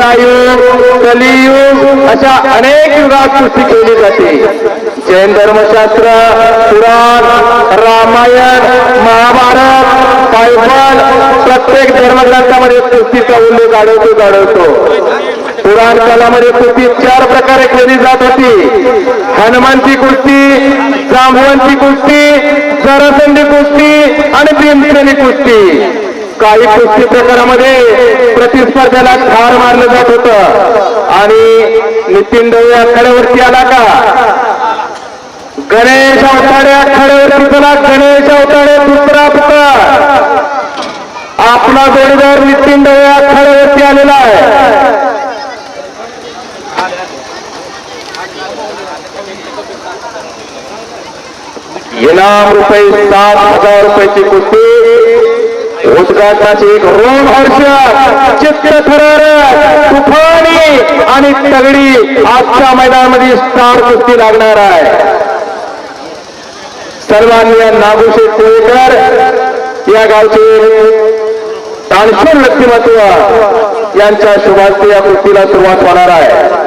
त्रेतायुग कलियुग अशा अनेक युगात कुस्ती केली जाते. जैन धर्मशास्त्र पुराण रामायण महाभारत बायबल प्रत्येक धर्मग्रंथामध्ये कुस्तीचा उल्लेख आढळतो आढळतो पुराण कालामध्ये कुस्ती चार प्रकारे केली जात होती. हनुमानची कुस्ती जांभवांची कुस्ती जरासंधी कुस्ती आणि भीमसेनी कुस्ती काही कुस्ती प्रकारामध्ये प्रतिस्पर्ध्याला ठार मारलं जात होतं. आणि नितीन डोळे आखाड्यावरती आला का? गणेश अवताडे आखाड्यावरती चला. गणेश अवताडे दुसरा पुकार. आपला जोडीदार नितीन डोळे आखाड्यावरती आलेला आहे. इनाम रुपये सात हजार रुपयाची कुस्ती. उद्घाटनाचे एक रोम हर्ष चित्र थरार तुफानी आणि तगडी आजच्या मैदानामध्ये स्टार कुस्ती लागणार आहे. सर्वांनी नागुशे कोळेकर या गावचे दानशूर व्यक्तिमत्व यांच्या शुभास्ते या कुस्तीला सुरुवात होणार आहे.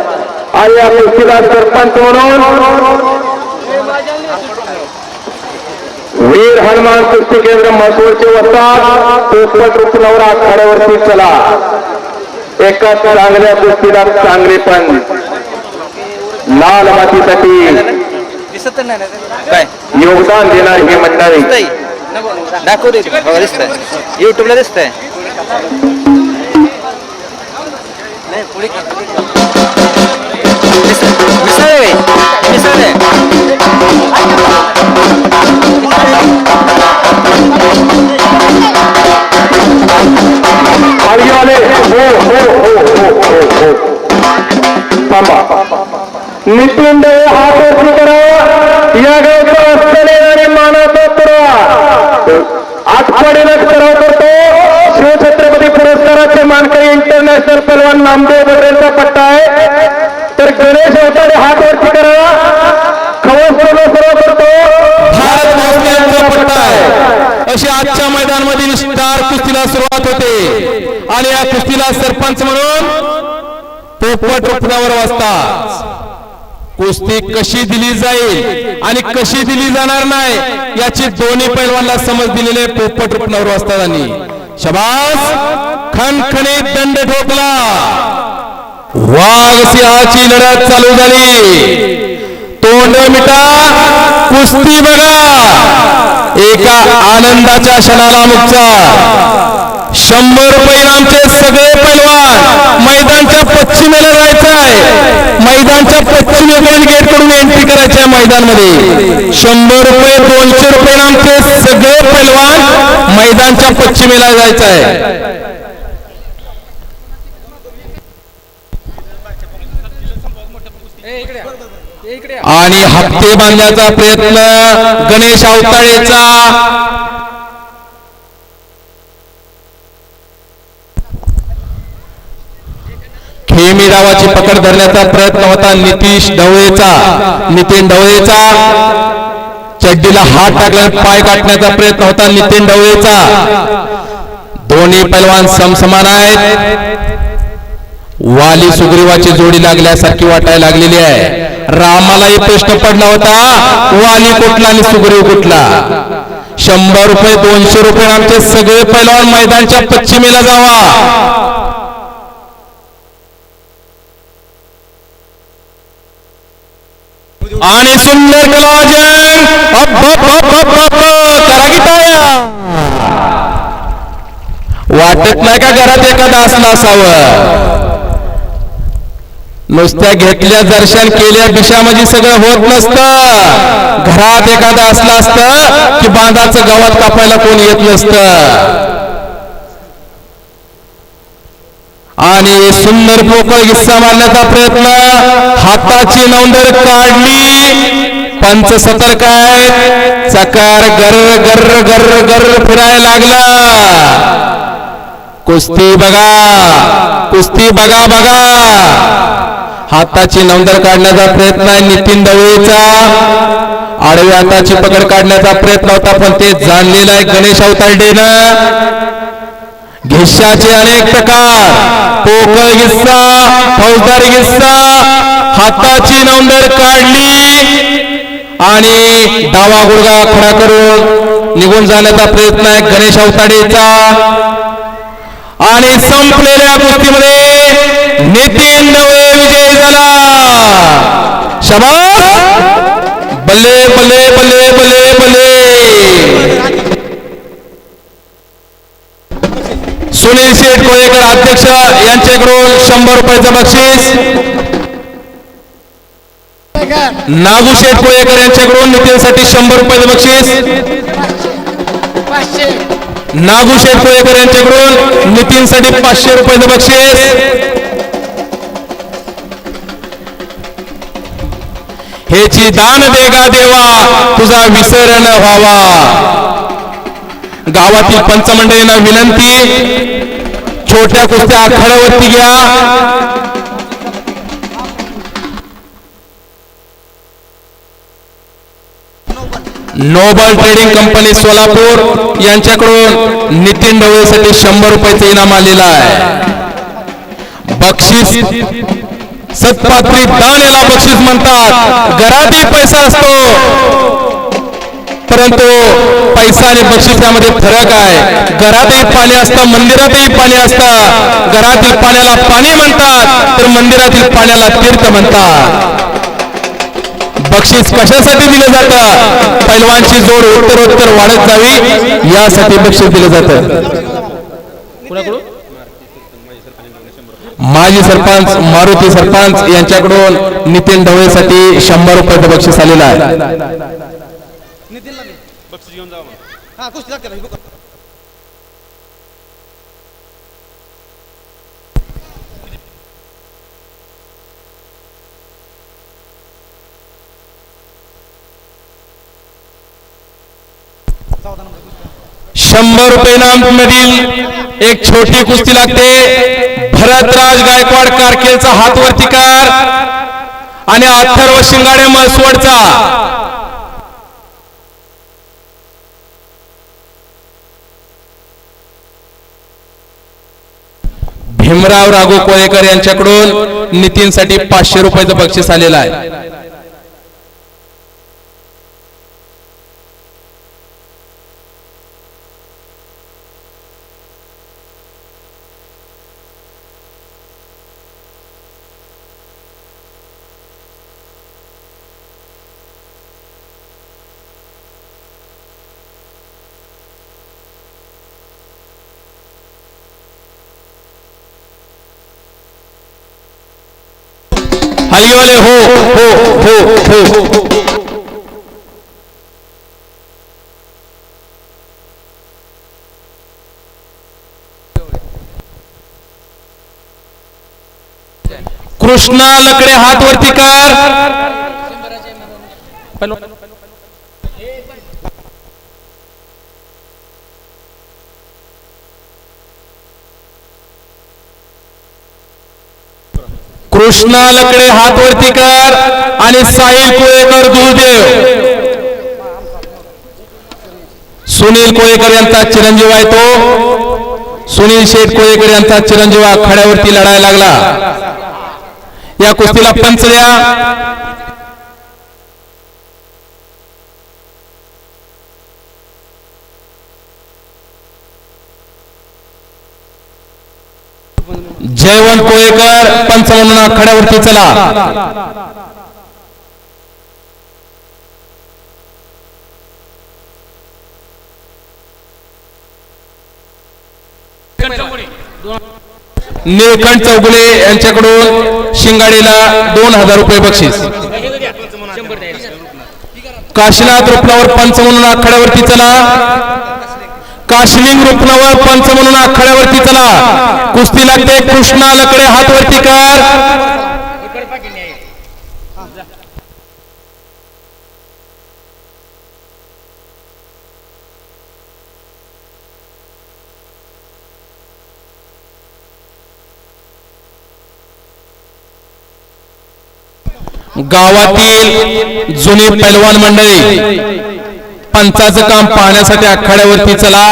आणि या कुस्तीला सरपंच म्हणून वीर हनुमान कुस्ती केंद्र महसूलचे वस्तात पोपट रुपनावर आखाड्यावरती चला. एका चांगल्या कुस्तीला चांगले पण. लाल मातीसाठी दिसत योगदान देणार ही मंडळी. दाखव दे. युट्यूबला दिसतंय. नाही इंटरनॅशनल नामदेव बद्रेंचा पट्टा आहे. तर गणेश अवतारे हात वरती करा. खवस सराव करतो. भारत भोसलेंचा पट्टा आहे. अशी आजच्या मैदानामधील स्टार कुस्तीला सुरुवात होते. आणि या कुस्तीला सरपंच म्हणून पोपट रुपणावर वाजता कुस्ती कशी दिली जाईल आणि कशी दिली जाणार नाही याची दोन्ही पैलवानला समज दिलेले पोपट रुपणावर वाचतात आणि. शबास! खणखणीत दंड ठोकला. वाघ सिंहाची लढत चालू झाली. तोंड मिटा कुस्ती बघा. एका आनंदाच्या क्षणाला मुक्ता. शंभर रुपये सगळे पैलवान मैदानच्या पश्चिमेला जायचं आहे मैदानच्या पश्चिमेकडून गेटकडून एंट्री करायची आहे मैदानमध्ये. शंभर रुपये दोनशे रुपये आमचे सगळे पैलवान मैदानच्या पश्चिमेला जायचं आहे आणि हप्ते बांधण्याचा प्रयत्न गणेश अवताळेचा खेमी डावाची पकड धरण्याचा प्रयत्न होता नितीश ढवळेचा नितीन ढवळेचा चड्डीला हात टाकला पाय काटण्याचा प्रयत्न होता नितीन ढवळेचा दोन्ही पैलवान समसमान आहेत. वाली सुग्रीवाची जोडी लागल्यासारखी वाटायला लागलेली आहे. रामालाही प्रश्न पडला होता वाणी कुठला आणि सुग्रीव कुठला? शंभर रुपये दोनशे रुपये आमचे सगळे पैलवान मैदानच्या पश्चिमेला जावा. आणि सुंदर कलावजन करा की टाळ्या. वाटत नाही का घरात एखादा असला असावं? नुसत्या घेतल्या दर्शन केल्या दिशामध्ये सगळं होत नसतं. घरात एखादा असला असतं की बांधाचं गावात कापायला कोण येत नसतं. आणि सुंदर पोकळ किस्सा मारण्याचा प्रयत्न. हाताची नोंदर काढली. पंच सतर्क आहे चकार गर गर गर गर फिरायला लागला. कुस्ती बघा. कुस्ती बघा बघा. हाताची नोंदर काढण्याचा प्रयत्न आहे नितीन दवळेचा. आडव्या हाताची पकड काढण्याचा प्रयत्न होता पण ते जाणलेलं आहे गणेश अवतारडेनं. घिस्साचे अनेक प्रकार. पोकळ गिस्सा फौजदारी गिस्सा हाताची नोंदर काढली. आणि डावा गुडगा खडा करून निघून जाण्याचा प्रयत्न आहे गणेश अवताडेचा आणि संपलेल्या कुस्तीमध्ये नितीन नवे विजय झाला. शबास? बल्ले बल्ले बल्ले बल्ले बल्ले. सुनील शेठ कोळेकर अध्यक्ष यांच्याकडून शंभर रुपयाचं बक्षीस. नागू शेठ कोळेकर यांच्याकडून नितीनसाठी शंभर रुपयाचं बक्षीस. नागू शेठ कोळेकर यांच्याकडून नितीनसाठी पाचशे रुपयाचं बक्षीस. हेची दान देगा देवा तुझा विसर न व्हावा. गावातील पंचमंडळींना विनंती छोट्या कुस्त्या आखाड्यावरती घ्या. नोबल ट्रेडिंग कंपनी सोलापूर यांच्याकडून नितीन ढवळेसाठी शंभर रुपयाचं इनाम आलेलं आहे. बक्षीस सत्पात्री दान याला बक्षीस म्हणतात. घरातही पैसा असतो. परंतु पैसा आणि बक्षीस यामध्ये फरक आहे. घरातही पाणी असतं मंदिरातही पाणी असतं. घरातील पाण्याला पाणी म्हणतात तर मंदिरातील पाण्याला तीर्थ म्हणतात. बक्षीस कशासाठी दिलं जातं? पैलवानची जोड उत्तरोत्तर वाढत जावी यासाठी बक्षीस दिलं जातं. माजी सरपंच मारुती सरपंच यांच्याकडून नितीन ढवळेसाठी शंभर रुपयाचं बक्षीस आलेलं आहे. शंभर रुपये इनाम मधील एक छोटी कुस्ती लागते. भरतराज गायकवाड कारकेलचा हातवरती कार आणि अथर्व शिंगाडे मसवडचा भीमराव राघू कोळेकर यांच्याकडून नितीनसाठी पाचशे रुपयाचं बक्षीस आलेलं आहे. हलगीवाले हो, हो हो हो हो. कृष्णा लकडे हात वरती कर. कृष्णा लकडे हात वरती कर आणि साहिल कोळेकर दुर्देव. सुनील कोळेकर यांचा चिरंजीव आहे तो. सुनील शेठ कोळेकर यांचा चिरंजीव आखाड्यावरती लढायला लागला. या कुस्तीला पंच द्या. जयवंत कोळेकर पंच म्हणून आखाड्यावरती चला. निळकंठ चौगुले यांच्याकडून शिंगाडीला दोन हजार रुपये बक्षीस. काशीनाथ रुपनावर पंच म्हणून आखाड्यावरती चला. काशिलिंग रुपनावर पंच म्हणून आखाड्यावरती चला. कुस्ती लागते कृष्णा लकडे हातवरती कर. गावातील जुनी पैलवान मंडळी पंचाचं काम पाहण्यासाठी आखाड्यावरती चला.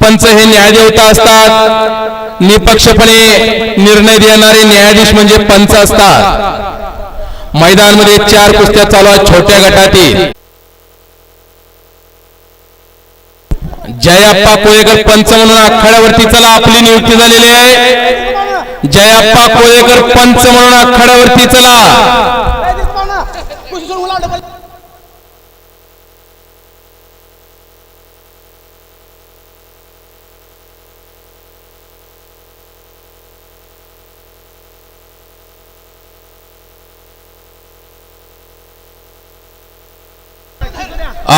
पंच हे न्यायदेवता असतात. निपक्षपणे निर्णय देणारे न्यायाधीश म्हणजे पंच असतात. मैदानमध्ये चार कुस्त्या चालू आहेत छोट्या गटातील. जयाप्पा कोळेकर पंच म्हणून आखाड्यावरती चला. आपली नियुक्ती झालेली आहे. जयाप्पा कोळेकर पंच म्हणून आखाड्यावरती चला.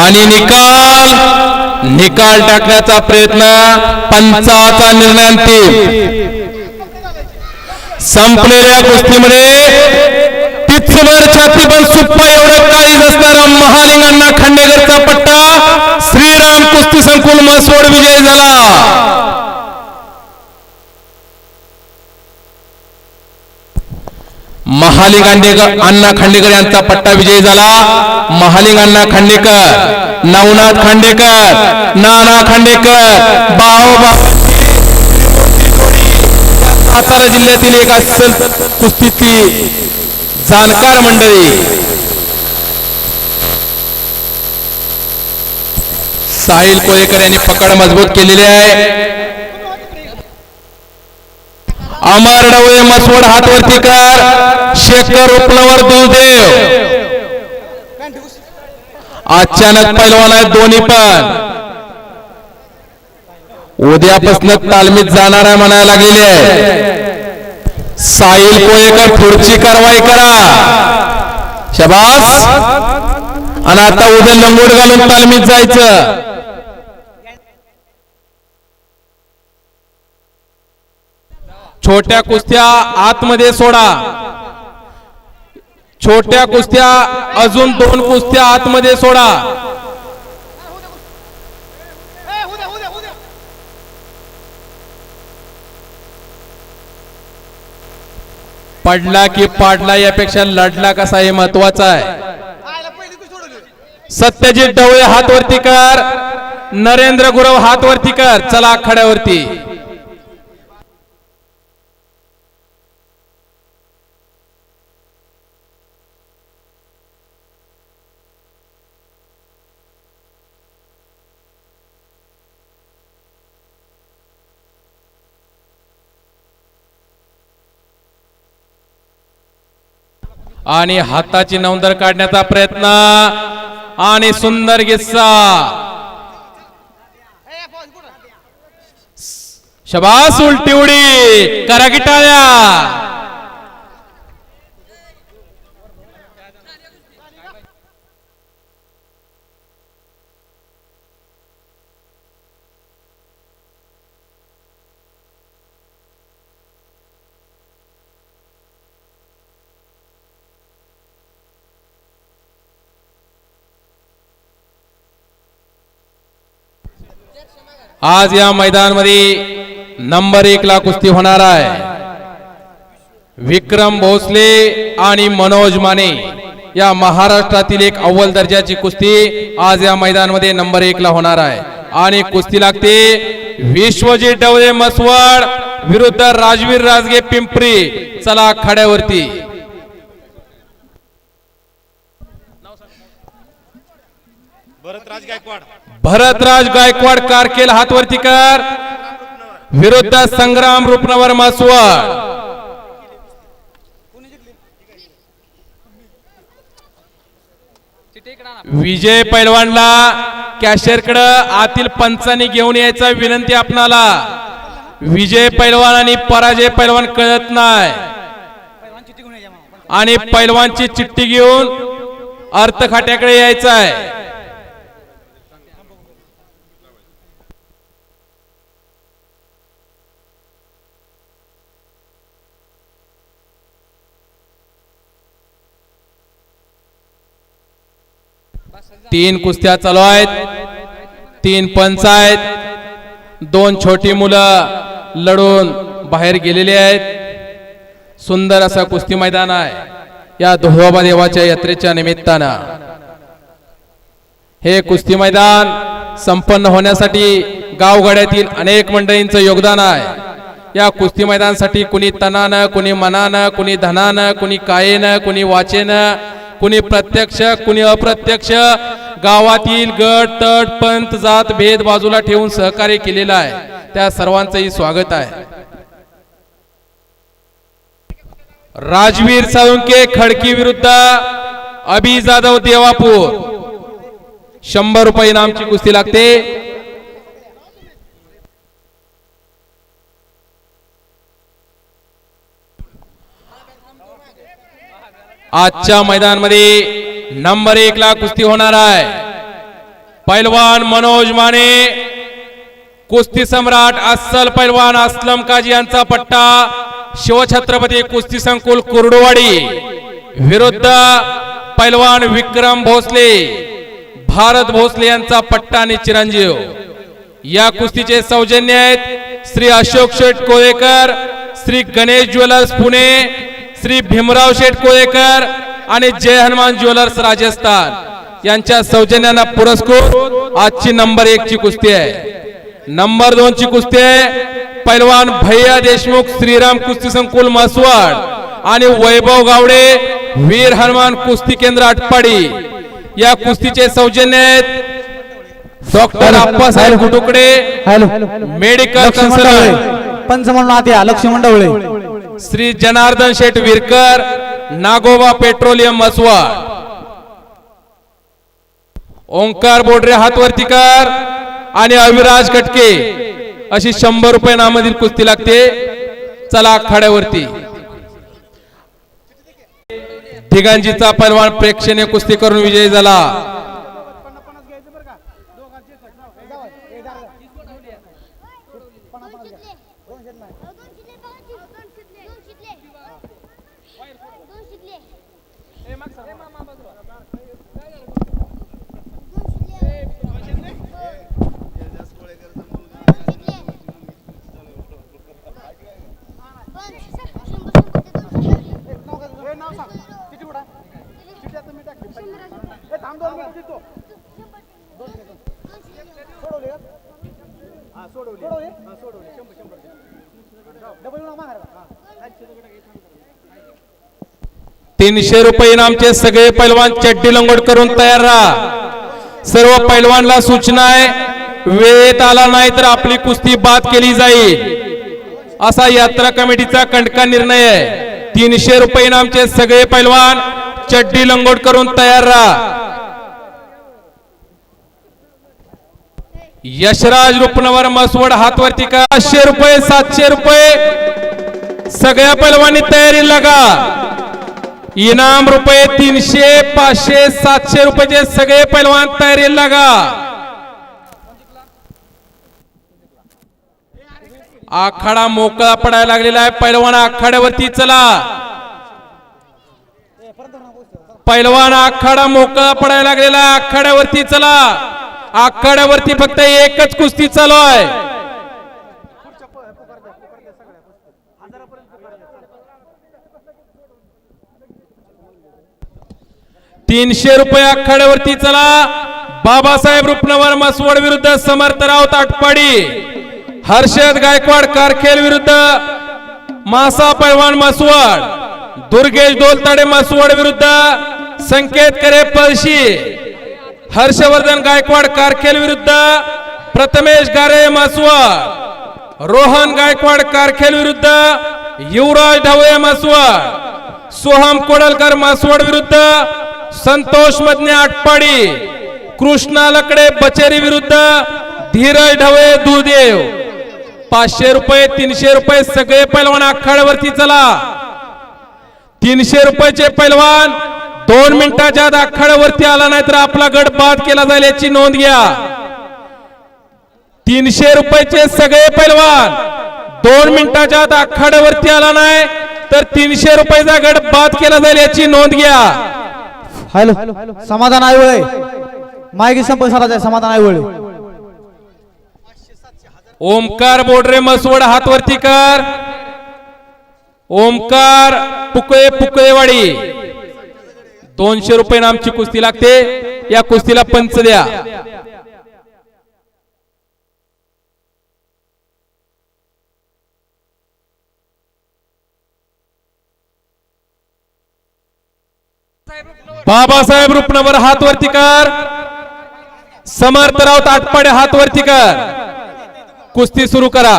आणि निकाल निकाल टाकण्याचा प्रयत्न पंचाचा निर्णय संपलेल्या गोष्टीमध्ये तिथवर छाती पण सुप्पा एवढं काळी असणारा महालिंगांना खांडेकरचा पट्टा श्रीराम कुस्ती संकुल मसोड विजय झाला. महाली खांडेकर अण्णा खांडेकर यांचा पट्टा विजयी झाला. महालिंग अण्णा खांडेकर नवनाथ खांडेकर नाना खांडेकर सातारा जिल्ह्यातील एक अस्सल कुस्तीतली जाणकार मंडळी. साहिल कोळेकर यांनी पकड मजबूत केलेली आहे. अमर डवळे मसवड हातवरती कर. शेखर उपलवर दुलदेव. अचानक पैलवान आहेत दोन्ही पण. उद्यापासून तालमीत जाणार आहे म्हणायला लागलेली आहे. साहिल कोळेकर पुढची कारवाई करा. शबास. आणि आता उद्या लंगोट घालून तालमीत जायचं. छोट्या कुस्त्या आतमध्ये सोडा. छोट्या कुस्त्या अजून दोन कुस्त्या आतमध्ये सोडा. पडला की पाडला यापेक्षा लढला कसा हे महत्त्वाचा आहे. सत्यजित ढवळे हातवरती कर. नरेंद्र गुरव हातवरती कर. चला खड्यावरती. आणि हाताची नवंदर काढण्याचा प्रयत्न. आणि सुंदर गिस्सा शबास उलटी उडी करा की आज या मैदानमध्ये नंबर एक ला कुस्ती होणार आहे. विक्रम भोसले आणि मनोज माने या महाराष्ट्रातील एक अव्वल दर्जाची कुस्ती आज या मैदानमध्ये नंबर एक ला होणार आहे. आणि कुस्ती लागते विश्वजीत डवळे मसवड विरुद्ध राजवीर राजगे पिंपरी. चला खड्यावरती. भरतराज गायकवाड कारकेल हातवरती कर. विरुद्ध संग्राम रुपनवर मासवड. विजय पैलवानला कॅशरकडे आतील पंचांनी घेऊन यायचा विनंती आपणाला. विजय पैलवान आणि पराजय पैलवान कळत नाही. आणि पैलवानची चिठ्ठी घेऊन अर्थखाट्याकडे यायचं आहे तीन कुस्त्या चालू आहेत तीन पंच आहेत दोन छोटी मुलं लढून बाहेर गेलेली आहेत. सुंदर असं कुस्ती मैदान आहे या धुळोबा देवाच्या यात्रेच्या निमित्तानं. हे कुस्ती मैदान संपन्न होण्यासाठी गावगाड्यातील अनेक मंडळींचं योगदान आहे. या कुस्ती मैदानासाठी कुणी तनानं कुणी मनानं कुणी धनानं कुणी कायेनं कुणी वाचेनं कुणी प्रत्यक्ष कुणी अप्रत्यक्ष. गावातील गट तट पंत जात भेद बाजूला ठेवून सहकार्य केलेलं आहे. त्या सर्वांचंही स्वागत आहे. राजवीर साळुंके खडकी विरुद्ध अभि जाधव देवापूर. शंभर रुपये इनामची कुस्ती लागते. आजच्या मैदानमध्ये नंबर एक ला कुस्ती होणार आहे. पैलवान मनोज माने कुस्ती सम्राट अस्सल पैलवान असलम काजी यांचा पट्टा शिवछत्रपती कुस्ती संकुल कुर्डुवाडी विरुद्ध पैलवान विक्रम भोसले भारत भोसले यांचा पट्टा आणि चिरंजीव. या कुस्तीचे सौजन्य आहेत श्री अशोक शेठ कोळेकर श्री गणेश ज्वेलर्स पुणे श्री भीमराव शेठ कोळेकर आणि जय हनुमान ज्वेलर्स राजस्थान यांच्या सौजन्यानं पुरस्कृत आजची नंबर एक ची कुस्ती आहे. नंबर दोन ची कुस्ती आहे. पैलवान भैया देशमुख श्रीराम कुस्ती संकुल मसवाड आणि वैभव गावडे वीर हनुमान कुस्ती केंद्र आटपाडी. या कुस्तीचे सौजन्य आहेत doctor Appasaheb Kutukade hello. Medical consultant पंच म्हणून आत या लक्ष्मण ढवळे श्री जनार्दन शेठ विरकर नागोबा पेट्रोलियम मसवाड. ओंकार बोडरे हातवरती कर आणि अविराज कटके अशी शंभर रुपये नामधील कुस्ती लागते. चला आखाड्यावरती तिघांजीचा पैलवान प्रेक्षणीय कुस्ती करून विजयी झाला. तीनशे रुपये इनामचे सगळे पैलवान चड्डी लंगोट करून तयार राहा. सर्व पैलवानला सूचना आहे वेळेत आला नाही तर आपली कुस्ती बाद केली जाईल. असा यात्रा कमिटीचा कंटका निर्णय आहे. तीनशे रुपये इनामचे सगळे पैलवान चड्डी लंगोट करून तयार राहा. यशराज रुपनवर मसवड हातवरती का? पाचशे रुपये सातशे रुपये. सगळ्या पैलवानी तयारी लगा. इनाम रुपये तीनशे पाचशे सातशे रुपयाचे सगळे पैलवान तयारी लागा. आखाडा मोकळा पडायला लागलेला आहे. पैलवान आखाड्यावरती चला. पैलवान आखाडा मोकळा पडायला लागलेला आहे. आखाड्यावरती चला. आखाड्यावरती फक्त एकच कुस्ती चालू आहे. तीनशे रुपये आखाड्यावरती चला. बाबासाहेब रुपनवर मसवड विरुद्ध समर्थ राऊत आटपाडी हर्षद गायकवाड कारखेल विरुद्ध मासा पैलवान मसवड दुर्गेश डोलताडे मसवड विरुद्ध संकेत करे पळशी हर्षवर्धन गायकवाड कारखेल विरुद्ध प्रथमेश गारे मसवड रोहन गायकवाड कारखेल विरुद्ध युवराज ढवळे मसवड सोहम कोडलकर मसवड विरुद्ध संतोष मधने आटपाडी कृष्णा लकडे बचेरी विरुद्ध धीरज ढवळे दुदेव. पाचशे रुपये तीनशे रुपये सगळे पैलवान आखाड्यावरती चला. तीनशे रुपयाचे पैलवान दोन मिनिटाच्या आत आखाड्यावरती आला नाही तर आपला गट बाद केला जाईल याची नोंद घ्या. तीनशे रुपयाचे सगळे पैलवान दोन मिनिटाच्या आत आखाड्यावरती आला नाही तर तीनशे रुपयाचा गट बाद केला जाईल याची नोंद घ्या. हॅलो. समाधान आयवळे मायगी संपर्क साधायचा आहे, समाधान आयवळे ओमकार बोडरे मसवड हातवरती कर. ओमकार पुकळे पुकळेवाडी. दोनशे रुपये नामची कुस्ती लागते. या कुस्तीला पंच द्या. बाबासाहेब रुपणावर हात वरती कर. समर्थ राऊत आटपाडे हात वरती कर. कुस्ती सुरू करा.